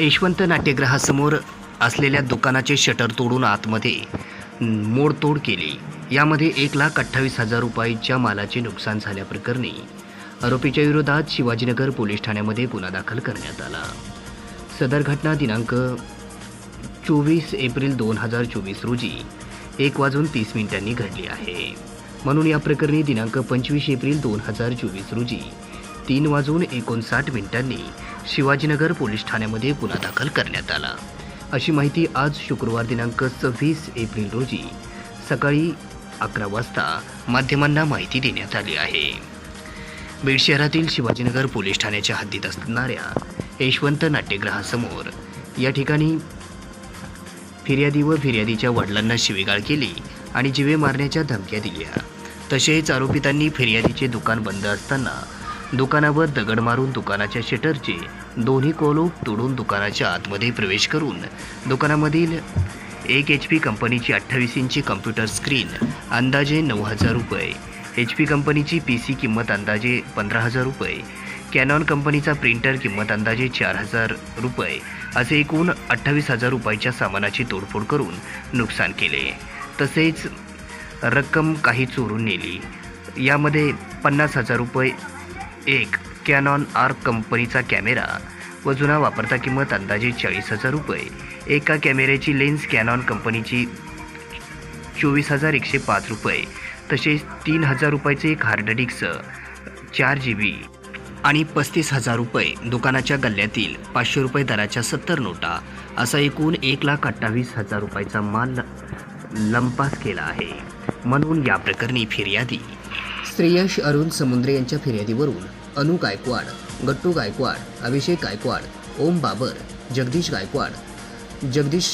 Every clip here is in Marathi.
यशवंत नाट्यगृहासमोर असलेल्या दुकानाचे शटर तोडून आतमध्ये मोडतोड केली. यामध्ये एक लाख अठ्ठावीस हजार रुपयाच्या मालाचे नुकसान झाल्याप्रकरणी आरोपीच्या विरोधात शिवाजीनगर पोलीस ठाण्यामध्ये गुन्हा दाखल करण्यात आला. सदर घटना दिनांक चोवीस एप्रिल दोन हजार चोवीस रोजी एक वाजून तीस मिनिटांनी घडली आहे. म्हणून या प्रकरणी दिनांक पंचवीस एप्रिल दोन हजार चोवीस रोजी तीन वाजून एकोणसाठ मिनिटांनी शिवाजीनगर पोलीस ठाण्यामध्ये गुन्हा दाखल करण्यात आला. अशी माहिती आज शुक्रवार दिनांक सव्वीस एप्रिल रोजी सकाळी अकरा वाजता माध्यमांना माहिती देण्यात आली आहे. बीड शहरातील शिवाजीनगर पोलीस ठाण्याच्या हद्दीत असणाऱ्या यशवंत नाट्यगृहासमोर या ठिकाणी फिर्यादी व फिर्यादीच्या वडिलांना शिवीगाळ केली आणि जिवे मारण्याच्या धमक्या दिल्या. तसेच आरोपितांनी फिर्यादीचे दुकान बंद असताना दुकानावर दगड मारून दुकानाच्या शटरचे दोन्ही कोलोप तोडून दुकानाच्या आतमध्ये प्रवेश करून दुकानामधील एक एच पी कंपनीची अठ्ठावीस इंची कम्प्युटर स्क्रीन अंदाजे नऊ हजार रुपये. एच पी कंपनीची पी सी किंमत अंदाजे पंधरा हजार रुपये. कॅनॉन कंपनीचा प्रिंटर किंमत अंदाजे चार हजार रुपये. असे एकूण अठ्ठावीस हजार रुपयाच्या सामानाची तोडफोड करून नुकसान केले. तसेच रक्कम काही चोरून नेली. यामध्ये पन्नास हजार रुपये एक कॅनॉन आर कंपनीचा कॅमेरा व जुना वापरता किंमत अंदाजे चाळीस हजार रुपये. एका कॅमेऱ्याची लेन्स कॅनॉन कंपनीची चोवीस हजार एकशे पाच रुपये तसेच तीन हजार रुपयाचे एक हार्ड डिस्क चार जी बी आणि पस्तीस हजार रुपये दुकानाच्या गल्ल्यातील पाचशे रुपये दराच्या सत्तर नोटा असा एकूण एक लाख अठ्ठावीस हजार रुपयाचा माल लंपास केला आहे. म्हणून या प्रकरणी फिर्यादी श्रेयश अरुण समुद्रे यांच्या फिर्यादीवरून अनु गायकवाड गट्टू गायकवाड अभिषेक गायकवाड ओम बाबर जगदीश गायकवाड जगदीश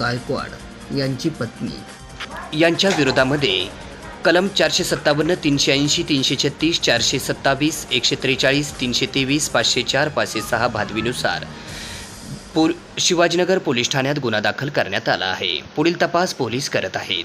गायकवाड यांची पत्नी. यांच्या विरोधामध्ये कलम चारशे सत्तावन्न तीनशे ऐंशी तीनशे छत्तीस चारशे सत्तावीस एकशे त्रेचाळीस तीनशे तेवीस पाचशे चार पाचशे सहा भादवीनुसार पो शिवाजीनगर पोलीस ठाण्यात गुन्हा दाखल करण्यात आला आहे. पुढील तपास पोलीस करत आहेत.